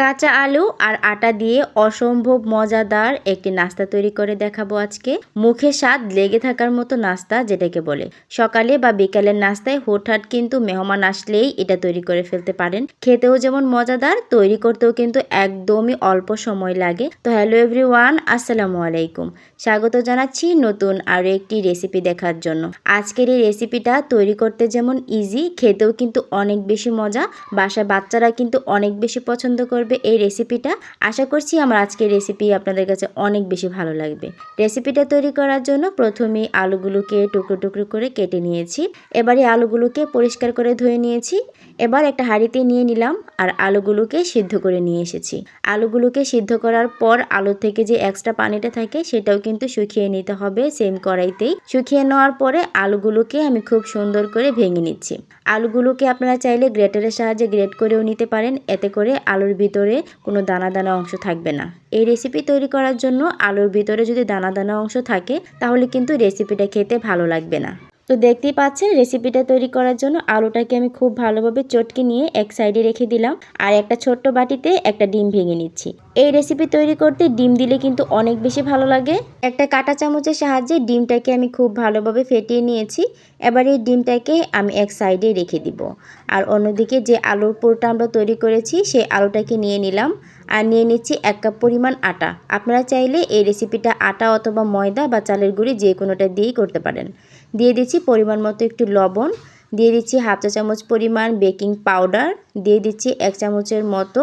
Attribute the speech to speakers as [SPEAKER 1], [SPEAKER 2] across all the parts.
[SPEAKER 1] কাঁচা আলু আর আটা দিয়ে অসম্ভব মজাদার একটি নাস্তা তৈরি করে দেখাবো আজকে। মুখে স্বাদ লেগে থাকার মতো নাস্তা যেটাকে বলে। সকালে বা বিকালের নাস্তায় হুটহাট কিন্তু মেহমান আসলেই এটা তৈরি করে ফেলতে পারেন। খেতেও যেমন মজাদার, তৈরি করতেও কিন্তু একদমই অল্প সময় লাগে। তো হ্যালো এভরিওয়ান, আসসালামু আলাইকুম। স্বাগত জানাচ্ছি নতুন আরও একটি রেসিপি দেখার জন্য। আজকের এই রেসিপিটা তৈরি করতে যেমন ইজি খেতেও কিন্তু অনেক বেশি মজা, বাসায় বাচ্চারা কিন্তু অনেক বেশি পছন্দ করবে। এই রেসিপিটা আশা করছি আমার আজকের রেসিপি আপনাদের কাছে অনেক বেশি ভালো লাগবে। রেসিপিটা তৈরি করার জন্য প্রথমেই আলুগুলোকে টুকরো টুকরো করে কেটে নিয়েছি। এবারে আলুগুলোকে পরিষ্কার করে ধুয়ে নিয়েছি। এবার একটা হাঁড়িতে নিয়ে নিলাম আর আলুগুলোকে সিদ্ধ করে নিয়ে এসেছি। আলুগুলোকে সিদ্ধ করার পর আলু থেকে যে এক্সট্রা পানিটা থাকে সেটাও কিন্তু শুকিয়ে নিতে হবে সেম কড়াইতেই। শুকিয়ে নেওয়ার পরে আলুগুলোকে আমি খুব সুন্দর করে ভেঙে নিচ্ছি। আলুগুলোকে আপনারা চাইলে গ্রেটারের সাহায্যে গ্রেট করেও নিতে পারেন। এতে করে আলুর ভিতরে কোনো দানা দানা অংশ থাকবে না। এই রেসিপি তৈরি করার জন্য আলুর ভিতরে যদি দানা দানা অংশ থাকে, তাহলে কিন্তু রেসিপিটা খেতে ভালো লাগবে না। তো দেখতেই পাচ্ছেন রেসিপিটা তৈরি করার জন্য আলুটাকে আমি খুব ভালোভাবে চটকে নিয়ে এক সাইডে রেখে দিলাম। আর একটা ছোট্ট বাটিতে একটা ডিম ভেঙে নিচ্ছি। এই রেসিপি তৈরি করতে ডিম দিলে কিন্তু অনেক বেশি ভালো লাগে। একটা কাঁটা চামচের সাহায্যে ডিমটাকে আমি খুব ভালোভাবে ফেটিয়ে নিয়েছি। এবার এই ডিমটাকে আমি এক সাইডে রেখে দিব। আর অন্যদিকে যে আলুর পুরটা আমরা তৈরি করেছি, সেই আলুটাকে নিয়ে নিলাম। আর নিয়ে নিচ্ছি এক কাপ পরিমাণ আটা। আপনারা চাইলে এই রেসিপিটা আটা অথবা ময়দা বা চালের গুঁড়ি যে কোনোটা দিয়েই করতে পারেন। দিয়ে দিচ্ছি পরিমাণ মতো একটু লবণ, দিয়ে দিচ্ছি হাফ চা চামচ পরিমাণ বেকিং পাউডার, দিয়ে দিচ্ছি এক চামচের মতো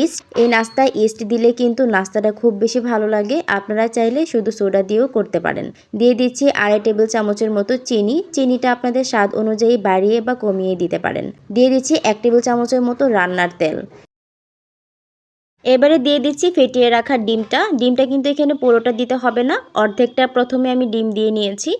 [SPEAKER 1] ইস্ট। এই নাস্তায় ইস্ট দিলে কিন্তু নাস্তাটা খুব বেশি ভালো লাগে, আপনারা চাইলে শুধু সোডা দিয়েও করতে পারেন। দিয়ে দিচ্ছি আড়াই টেবিল চামচের মতো চিনি, চিনিটা আপনাদের স্বাদ অনুযায়ী বাড়িয়ে বা কমিয়ে দিতে পারেন। দিয়ে দিচ্ছি এক টেবিল চামচের মতো রান্নার তেল। এবারে দিয়ে দিচ্ছি ফেটিয়ে রাখা ডিমটা। ডিমটা কিন্তু এখানে পুরোটা দিতে হবে না। অর্ধেকটা প্রথমে আমি ডিম দিয়ে নিয়েছি।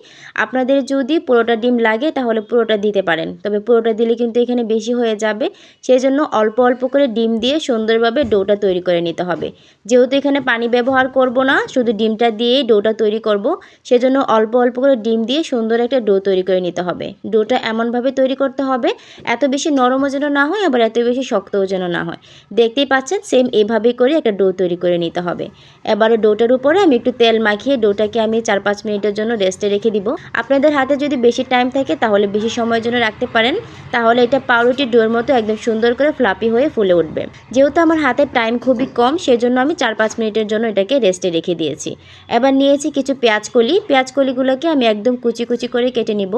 [SPEAKER 1] আপনাদের যদি পুরোটা ডিম লাগে তাহলে পুরোটা দিতে পারেন। তবে পুরোটা দিলে কিন্তু এখানে বেশি হয়ে যাবে। সেই জন্য অল্প অল্প করে ডিম দিয়ে সুন্দরভাবে ডোটা তৈরি করে নিতে হবে। যেহেতু এখানে পানি ব্যবহার করব না, শুধু ডিমটা দিয়েই ডোটা তৈরি করব। সেজন্য অল্প অল্প করে ডিম দিয়ে সুন্দর একটা ডো তৈরি করে নিতে হবে। ডোটা এমনভাবে তৈরি করতে হবে, এত বেশি নরমও যেন না হয়, আবার এত বেশি শক্তও যেন না হয়। দেখতেই পাচ্ছেন সেম এভাবে এভাবে করে একটা ডো তৈরি করে নিতে হবে। এবারে ডোটার উপরে আমি একটু তেল মাখিয়ে ডোটাকে আমি চার পাঁচ মিনিটের জন্য রেস্টে রেখে দিব। আপনাদের হাতে যদি বেশি টাইম থাকে তাহলে বেশি সময়ের জন্য রাখতে পারেন। তাহলে এটা পাউরুটির ডোর মতো একদম সুন্দর করে ফ্লাপি হয়ে ফুলে উঠবে। যেহেতু আমার হাতে টাইম খুবই কম, সেজন্য আমি চার পাঁচ মিনিটের জন্য এটাকে রেস্টে রেখে দিয়েছি। এবার নিয়েছি কিছু পেঁয়াজ কলি পেঁয়াজ কলিগুলোকে আমি একদম কুচি কুচি করে কেটে নিব।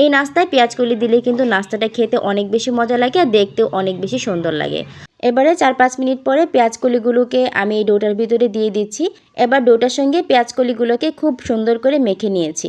[SPEAKER 1] এই নাস্তায় পেঁয়াজ কলি দিলে কিন্তু নাস্তাটা খেতে অনেক বেশি মজা লাগে আর দেখতেও অনেক বেশি সুন্দর লাগে। এবারে চার পাঁচ মিনিট পরে পেঁয়াজ কলিগুলোকে আমি এই ডোটার ভিতরে দিয়ে দিচ্ছি। এবার ডোটার সঙ্গে পেঁয়াজ কলিগুলোকে খুব সুন্দর করে মেখে নিয়েছি।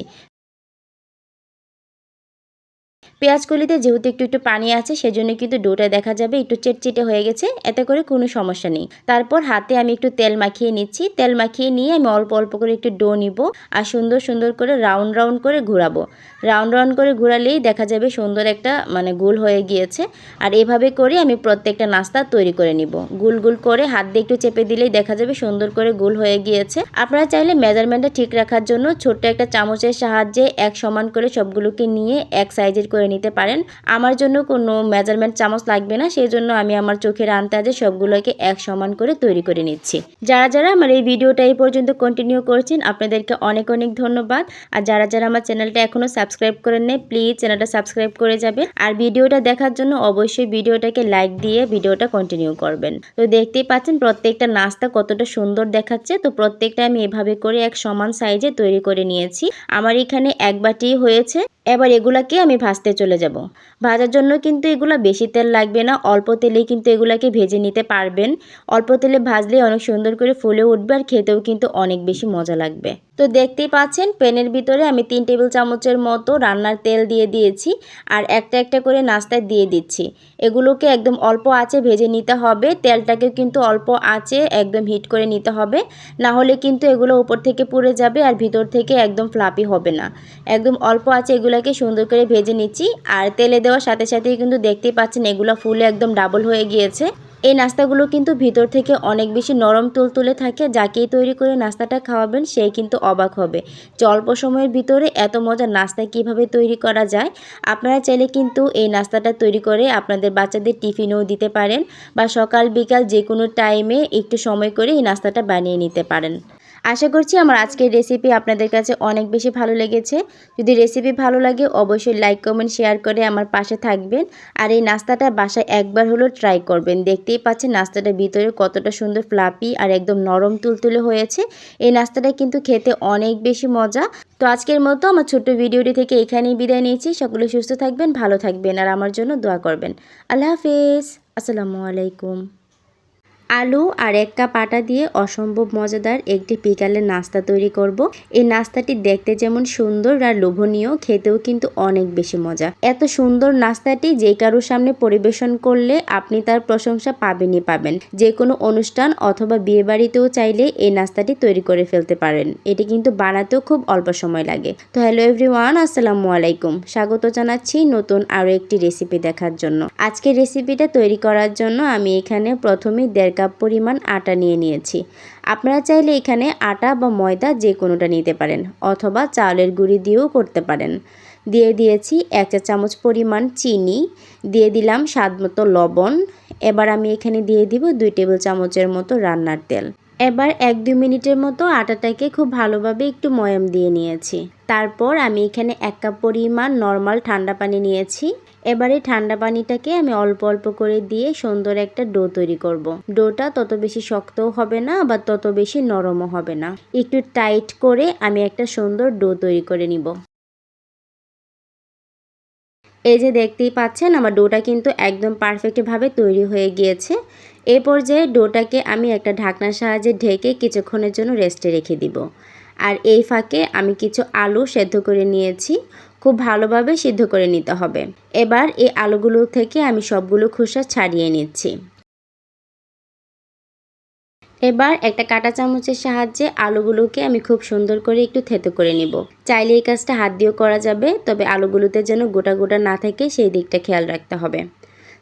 [SPEAKER 1] পেঁয়াজকলিতে যেহেতু একটু একটু পানি আছে, সেজন্য কিন্তু ডোটা দেখা যাবে, একটু চেটচেটে হয়ে গেছে, এতে করে কোনো সমস্যা নেই। তারপর হাতে আমি একটু তেল মাখিয়ে নিচ্ছি, তেল মাখিয়ে নিয়ে আমি অল্প অল্প করে একটু ডো নিব আর সুন্দর সুন্দর করে রাউন্ড রাউন্ড করে ঘোরাবো। রাউন্ড রাউন্ড করে ঘোরালেই দেখা যাবে সুন্দর একটা মানে গোল হয়ে গিয়েছে আর এভাবে করে আমি প্রত্যেকটা নাস্তা তৈরি করে নিব। গুল গুল করে হাত দিয়ে একটু চেপে দিলেই দেখা যাবে সুন্দর করে গোল হয়ে গিয়েছে। আপনারা চাইলে মেজারমেন্টটা ঠিক রাখার জন্য ছোট্ট একটা চামচের সাহায্যে এক সমান করে সবগুলোকে নিয়ে এক সাইজের করে নিতে পারেন। আমার জন্য কোনো মেজারমেন্ট চামচ লাগবে না সেই জন্য আমি আমার চোখের আন্তাজে সবগুলোকে এক সমান করে তৈরি করে নিচ্ছি। যারা যারা আমার এই ভিডিওটা এই পর্যন্ত কন্টিনিউ করছেন, আপনাদেরকে অনেক অনেক ধন্যবাদ। আর যারা যারা আমার চ্যানেলটা এখনও সাবস্ক্রাইব করেন নেই প্লিজ চ্যানেলটা সাবস্ক্রাইব করে যাবে আর ভিডিওটা দেখার জন্য অবশ্যই ভিডিওটাকে লাইক দিয়ে ভিডিওটা কন্টিনিউ করবেন। তো দেখতেই পাচ্ছেন প্রত্যেকটা নাস্তা কতটা সুন্দর দেখাচ্ছে। তো প্রত্যেকটা আমি এভাবে করে এক সমান সাইজে তৈরি করে নিয়েছি। আমার এখানে এক বাটি হয়েছে এবার এগুলাকে আমি ভাজতে চলে যাব। ভাজার জন্য কিন্তু এগুলো বেশি তেল লাগবে না, অল্প তেলেই কিন্তু এগুলাকে ভেজে নিতে পারবেন। অল্প তেলে ভাজলে অনেক সুন্দর করে ফুলে উঠবে আর খেতেও কিন্তু অনেক বেশি মজা লাগবে। তো দেখতেই পাচ্ছেন, প্যানের ভিতরে আমি তিন টেবিল চামচের মতো রান্নার তেল দিয়ে দিয়েছি আর একটা একটা করে নাস্তায় দিয়ে দিচ্ছি। এগুলোকে একদম অল্প আঁচে ভেজে নিতে হবে তেলটাকে কিন্তু অল্প আঁচে একদম হিট করে নিতে হবে। না হলে কিন্তু এগুলো উপর থেকে পুড়ে যাবে আর ভিতর থেকে একদম ফ্লাপি হবে না। একদম অল্প আঁচে এগুলোকে সুন্দর করে ভেজে নিচ্ছি আর তেলে দেওয়ার সাথে সাথেই কিন্তু দেখতেই পাচ্ছেন এগুলো ফুলে একদম ডাবল হয়ে গিয়েছে। এই নাস্তাগুলো কিন্তু ভিতর থেকে অনেক বেশি নরম তুলতুলে থাকে, যাকেই তৈরি করে নাস্তাটা খাওয়াবেন সেই কিন্তু অবাক হবে। অল্প সময়ের ভিতরে এত মজার নাস্তা কীভাবে তৈরি করা যায়, আপনারা চাইলে কিন্তু এই নাস্তাটা তৈরি করে আপনাদের বাচ্চাদের টিফিনেও দিতে পারেন বা সকাল বিকাল যে কোনো টাইমে একটু সময় করে এই নাস্তাটা বানিয়ে নিতে পারেন। আশা করছি আমার আজকের রেসিপি আপনাদের কাছে অনেক বেশি ভালো লেগেছে। যদি রেসিপি ভালো লাগে, অবশ্যই লাইক কমেন্ট শেয়ার করে আমার পাশে থাকবেন। আর এই নাস্তাটা বাসায় একবার হলেও ট্রাই করবেন। দেখতেই পাচ্ছেন নাস্তাটার ভিতরে কতটা সুন্দর ফ্লাপি আর একদম নরম তুলতুলে হয়েছে। এই নাস্তাটা কিন্তু খেতে অনেক বেশি মজা। তো আজকের মতো আমার ছোট্ট ভিডিওটি থেকে এখানেই বিদায় নিয়েছি। সকলে সুস্থ থাকবেন, ভালো থাকবেন আর আমার জন্য দোয়া করবেন। আল্লাহ হাফেজ। আসসালামু আলাইকুম। আলু আর এক কাপ আটা দিয়ে অসম্ভব মজাদার একটি বিকালের নাস্তা তৈরি করব। এই নাস্তাটি দেখতে যেমন সুন্দর আর লোভনীয়, খেতেও কিন্তু অনেক বেশি মজা। এত সুন্দর নাস্তাটি যে কারোর সামনে পরিবেশন করলে আপনি তার প্রশংসা পাবেনই পাবেন। যে কোনো অনুষ্ঠান অথবা বিয়ে বাড়িতেও চাইলে এই নাস্তাটি তৈরি করে ফেলতে পারেন। এটি কিন্তু বানাতেও খুব অল্প সময় লাগে। তো হ্যালো এভরিওয়ান, আসসালামু আলাইকুম। স্বাগত জানাচ্ছি নতুন আরও একটি রেসিপি দেখার জন্য। আজকের রেসিপিটা তৈরি করার জন্য আমি এখানে প্রথমেই দেড় কাপ পরিমাণ আটা নিয়ে নিয়েছি। আপনারা চাইলে এখানে আটা বা ময়দা যে কোনোটা নিতে পারেন অথবা চাউলের গুঁড়ি দিয়েও করতে পারেন। দিয়ে দিয়েছি এক চা চামচ পরিমাণ চিনি, দিয়ে দিলাম স্বাদ মতো লবণ। এবার আমি এখানে দিয়ে দিব দুই টেবিল চামচের মতো রান্নার তেল। এবার এক দুই মিনিটের মতো আটাটাকে খুব ভালোভাবে একটু ময়াম দিয়ে নিয়েছি। তারপর আমি এখানে এক কাপ পরিমাণ নর্মাল ঠান্ডা পানি নিয়েছি। এবারে ঠান্ডা পানিটাকে আমি অল্প অল্প করে দিয়ে সুন্দর একটা ডো তৈরি করব। ডোটা তত বেশি শক্তও হবে না বা তত বেশি নরমও হবে না। একটু টাইট করে আমি একটা সুন্দর ডো তৈরি করে নিব। এই যে দেখতেই পাচ্ছেন, আমার ডোটা কিন্তু একদম পারফেক্টভাবে তৈরি হয়ে গিয়েছে। এ পর্যায়ে ডোটাকে আমি একটা ঢাকনার সাহায্যে ঢেকে কিছুক্ষণের জন্য রেস্টে রেখে দিব। আর এই ফাঁকে আমি কিছু আলু সেদ্ধ করে নিয়েছি। খুব ভালোভাবে সিদ্ধ করে নিতে হবে। এবার এই আলুগুলো থেকে আমি সবগুলো খোসা ছাড়িয়ে নিচ্ছি। এবার একটা কাটা চামচের সাহায্যে আলুগুলোকে আমি খুব সুন্দর করে একটু থেতো করে নিব। চাইলে এই কাজটা হাত দিয়েও করা যাবে, তবে আলুগুলোতে যেন গোটা গোটা না থাকে, সেই দিকটা খেয়াল রাখতে হবে।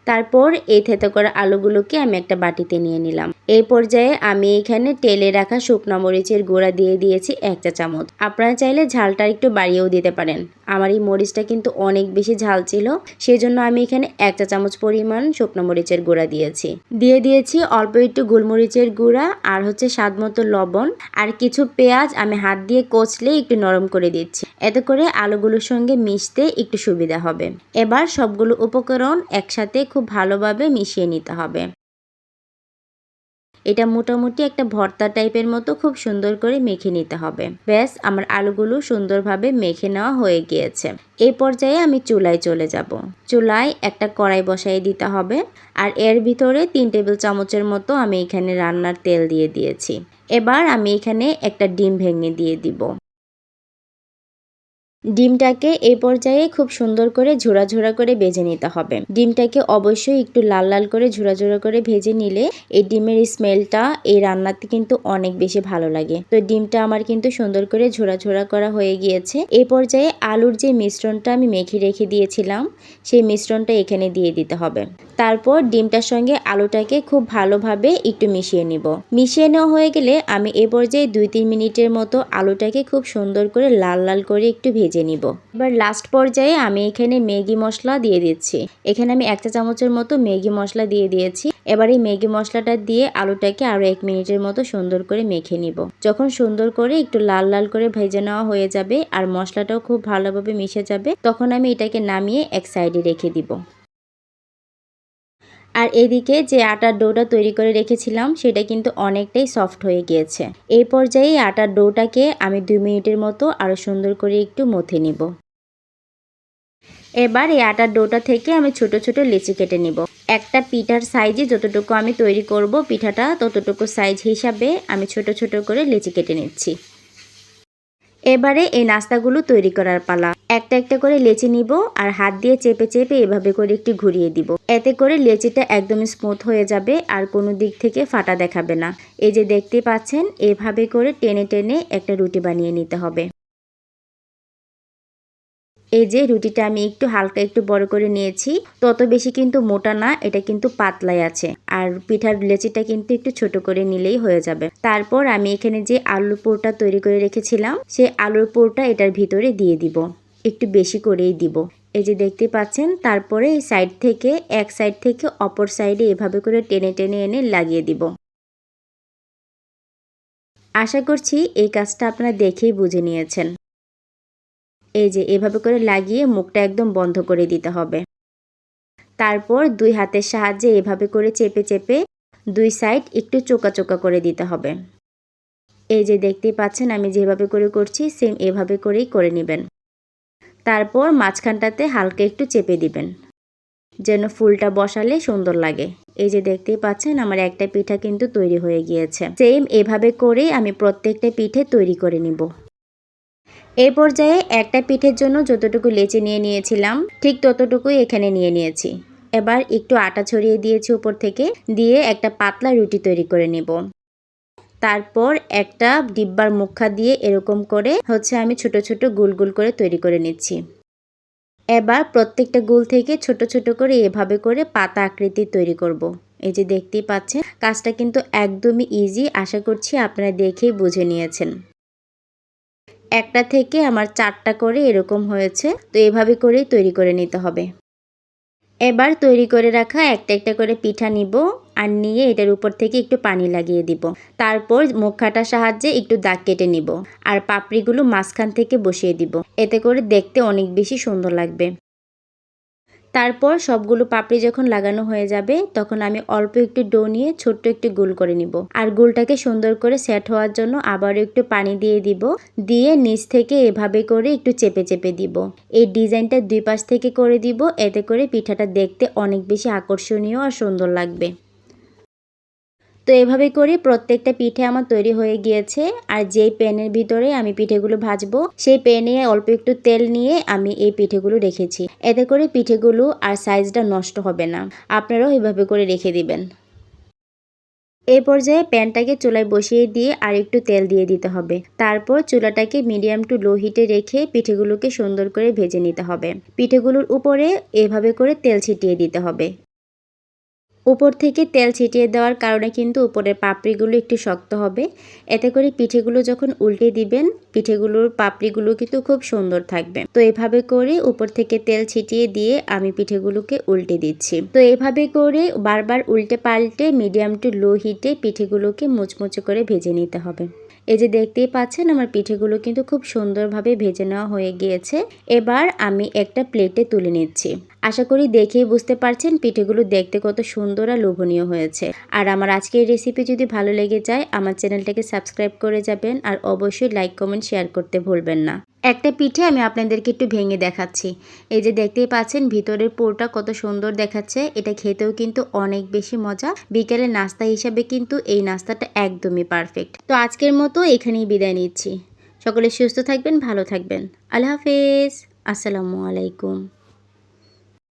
[SPEAKER 1] তারপর এই থেতো করা আলুগুলোকে আমি একটা বাটিতে নিয়ে নিলাম। এই পর্যায়ে আমি এখানে তেলে রাখা শুকনো মরিচের গুঁড়া দিয়ে দিয়েছি এক চা চামচ আপনারা চাইলে ঝালটা একটু বাড়িয়েও দিতে পারেন। আমার এই মরিচটা কিন্তু অনেক বেশি ঝাল ছিল সেই জন্য আমি এখানে এক চা চামচ পরিমাণ শুকনো মরিচের গুঁড়া দিয়েছি। দিয়ে দিয়েছি অল্প একটু গোলমরিচের গুঁড়া আর হচ্ছে স্বাদ মতো লবণ আর কিছু পেঁয়াজ আমি হাত দিয়ে কচলে একটু নরম করে দিচ্ছি। এতে করে আলুগুলোর সঙ্গে মিশতে একটু সুবিধা হবে। এবার সবগুলো উপকরণ একসাথে খুব ভালোভাবে মিশিয়ে নিতে হবে। এটা মোটামুটি একটা ভর্তা টাইপের মতো খুব সুন্দর করে মেখে নিতে হবে। ব্যাস, আমার আলুগুলো সুন্দরভাবে মেখে নেওয়া হয়ে গিয়েছে। এই পর্যায়ে আমি চুলায় চলে যাব। চুলায় একটা কড়াই বসাই দিতে হবে আর এর ভিতরে তিন টেবিল চামচের মতো আমি এখানে রান্নার তেল দিয়ে দিয়েছি। এবার আমি এখানে একটা ডিম ভেঙে দিয়ে দিব। ডিমটাকে এই পর্যায়ে খুব সুন্দর করে ঝোড়া ঝোড়া করে ভেজে নিতে হবে। ডিমটাকে অবশ্যই একটু লাল লাল করে ঝোড়া ঝোড়া করে ভেজে নিলে এই ডিমের স্মেলটা এই রান্নাতে কিন্তু অনেক বেশি ভালো লাগে। তো ডিমটা আমার কিন্তু সুন্দর করে ঝোড়া ঝোড়া করা হয়ে গিয়েছে। এই পর্যায়ে আলুর যে মিশ্রণটা আমি মেখে রেখে দিয়েছিলাম, সেই মিশ্রণটা এখানে দিয়ে দিতে হবে। তারপর ডিমটার সঙ্গে আলুটাকে খুব ভালোভাবে একটু মিশিয়ে নিব। মিশিয়ে নেওয়া হয়ে গেলে আমি এ পর্যায়ে দুই তিন মিনিটের মতো আলুটাকে খুব সুন্দর করে লাল লাল করে একটু ভেজে নিব। এবার লাস্ট পর্যায়ে আমি এখানে ম্যাগি মশলা দিয়ে দিচ্ছি। এখানে আমি একটা চামচের মতো ম্যাগি মশলা দিয়ে দিয়েছি। এবার এই ম্যাগি মশলাটা দিয়ে আলুটাকে আরও এক মিনিটের মতো সুন্দর করে মেখে নিব। যখন সুন্দর করে একটু লাল লাল করে ভেজে নেওয়া হয়ে যাবে আর মশলাটাও খুব ভালোভাবে মিশে যাবে, তখন আমি এটাকে নামিয়ে এক সাইডে রেখে দিব। আর এদিকে যে আটার ডোটা তৈরি করে রেখেছিলাম, সেটা কিন্তু অনেকটাই সফট হয়ে গিয়েছে। এই পর্যায়ে আটার ডোটাকে আমি দুই মিনিটের মতো আরও সুন্দর করে একটু মথে নিব। এবার এই আটার ডোটা থেকে আমি ছোট ছোট লেচি কেটে নিব। একটা পিঠার সাইজে যতটুকু আমি তৈরি করব পিঠাটা, ততটুকু সাইজ হিসাবে আমি ছোট ছোট করে লেচি কেটে নিচ্ছি। এবারে এই নাস্তাগুলো তৈরি করার পালা। একটা একটা করে লেচি নিব আর হাত দিয়ে চেপে চেপে এভাবে করে একটি ঘুরিয়ে দিব। এতে করে লেচিটা একদম স্মুথ হয়ে যাবে আর কোনো দিক থেকে ফাটা দেখাবে না। এই যে দেখতে পাচ্ছেন, এভাবে করে টেনে টেনে একটা রুটি বানিয়ে নিতে হবে। এই যে রুটিটা আমি একটু হালকা একটু বড় করে নিয়েছি, তত বেশি কিন্তু মোটা না, এটা কিন্তু পাতলাই আছে। আর পিঠার লেচিটা কিন্তু একটু ছোট করে নিলেই হয়ে যাবে। তারপর আমি এখানে যে আলুর পোরটা তৈরি করে রেখেছিলাম, সেই আলুর পোরটা এটার ভিতরে দিয়ে দিব। একটু বেশি করেই দিব। এই যে দেখতে পাচ্ছেন, তারপরে এই সাইড থেকে, এক সাইড থেকে অপর সাইডে এভাবে করে টেনে টেনে এনে লাগিয়ে দিব। আশা করছি এই কাজটা আপনারা দেখেই বুঝে নিয়েছেন। এই যে, এভাবে করে লাগিয়ে মুখটা একদম বন্ধ করে দিতে হবে। তারপর দুই হাতের সাহায্যে এভাবে করে চেপে চেপে দুই সাইড একটু চোকা চোকা করে দিতে হবে। এই যে, দেখতেই পাচ্ছেন আমি যেভাবে করে করছি, সেম এভাবে করেই করে নেবেন। তারপর মাঝখানটাতে হালকা একটু চেপে দিবেন, যেন ফুলটা বসালে সুন্দর লাগে। এই যে, দেখতেই পাচ্ছেন আমার একটা পিঠা কিন্তু তৈরি হয়ে গিয়েছে। সেম এভাবে করে আমি প্রত্যেকটা পিঠে তৈরি করে নিব। এই পর্যায়ে একটা পিঠের জন্য যতটুকু লেচি নিয়ে নিয়েছিলাম, ঠিক ততটুকুই এখানে নিয়ে নিয়েছি। এবার একটু আটা ছড়িয়ে দিয়েছি উপর থেকে, দিয়ে একটা পাতলা রুটি তৈরি করে নিব। তারপর একটা ডিব্বার মুখা দিয়ে এরকম করে হচ্ছে আমি ছোট ছোট গুল গুল করে তৈরি করে নিচ্ছি। এবার প্রত্যেকটা গুল থেকে ছোট ছোট করে এভাবে করে পাতা আকৃতি তৈরি করব। এই যে দেখতেই পাচ্ছেন, কাজটা কিন্তু একদমই ইজি আশা করছি আপনারা দেখেই বুঝে নিয়েছেন। একটা থেকে আমার চারটা করে এরকম হয়েছে। তো এভাবে করেই তৈরি করে নিতে হবে। এবার তৈরি করে রাখা একটা একটা করে পিঠা নিব আর নিয়ে এটার উপর থেকে একটু পানি লাগিয়ে দিব। তারপর মুখাটার সাহায্যে একটু দাগ কেটে নিব। আর পাপড়িগুলো মাঝখান থেকে বসিয়ে দিব। এতে করে দেখতে অনেক বেশি সুন্দর লাগবে। তারপর সবগুলো পাপড়ি যখন লাগানো হয়ে যাবে, তখন আমি অল্প একটু ডো নিয়ে ছোট্ট একটু গোল করে নিব। আর গোলটাকে সুন্দর করে সেট হওয়ার জন্য আবার একটু পানি দিয়ে দিব। দিয়ে নিচ থেকে এভাবে করে একটু চেপে চেপে দিব। এই ডিজাইনটা দুই পাশ থেকে করে দিব, এতে করে পিঠাটা দেখতে অনেক বেশি আকর্ষণীয় আর সুন্দর লাগবে। তো এভাবে করে প্রত্যেকটা পিঠে আমার তৈরি হয়ে গিয়েছে। আর যেই প্যানের ভিতরে আমি পিঠেগুলো ভাজবো, সেই প্যানে অল্প একটু তেল নিয়ে আমি এই পিঠেগুলো রেখেছি। এতে করে পিঠেগুলো আর সাইজটা নষ্ট হবে না। আপনারাও এভাবে করে রেখে দিবেন। এই পর্যায়ে প্যানটাকে চুলায় বসিয়ে দিয়ে আর একটু তেল দিয়ে দিতে হবে। তারপর চুলাটাকে মিডিয়াম টু লো হিটে রেখে পিঠেগুলোকে সুন্দর করে ভেজে নিতে হবে। পিঠেগুলোর উপরে এভাবে করে তেল ছিটিয়ে দিতে হবে। উপর থেকে তেল ছিটিয়ে দেওয়ার কারণে কিন্তু উপরের পাপড়িগুলো একটু শক্ত হবে। এতে করে পিঠেগুলো যখন উল্টে দিবেন, পিঠেগুলোর পাপড়িগুলো কিন্তু খুব সুন্দর থাকবে। তো এভাবে করে উপর থেকে তেল ছিটিয়ে দিয়ে আমি পিঠেগুলোকে উল্টে দিচ্ছি। তো এভাবে করে বারবার উল্টে পাল্টে মিডিয়াম টু লো হিটে পিঠেগুলোকে মুচমুচে করে ভেজে নিতে হবে। এই যে দেখতেই পাচ্ছেন, আমার পিঠেগুলো কিন্তু খুব সুন্দরভাবে ভেজে নেওয়া হয়ে গিয়েছে। এবার আমি একটা প্লেটে তুলে নিচ্ছি। আশা করি দেখেই বুঝতে পারছেন পিঠেগুলো দেখতে কত সুন্দর আর লোভনীয় হয়েছে। আর আমার আজকের রেসিপি যদি ভালো লেগে যায়, আমার চ্যানেলটাকে সাবস্ক্রাইব করে যাবেন আর অবশ্যই লাইক কমেন্ট শেয়ার করতে ভুলবেন না। একটা পিঠে আমি আপনাদেরকে একটু ভেঙে দেখাচ্ছি। এই যে দেখতেই পাচ্ছেন, ভিতরের পোরটা কত সুন্দর দেখাচ্ছে। এটা খেতেও কিন্তু অনেক বেশি মজা। বিকেলের নাস্তা হিসাবে কিন্তু এই নাস্তাটা একদমই পারফেক্ট তো আজকের মতো এখানেই বিদায় নিচ্ছি। সকলে সুস্থ থাকবেন, ভালো থাকবেন। আল্লাহ হাফেজ। আসসালামু আলাইকুম।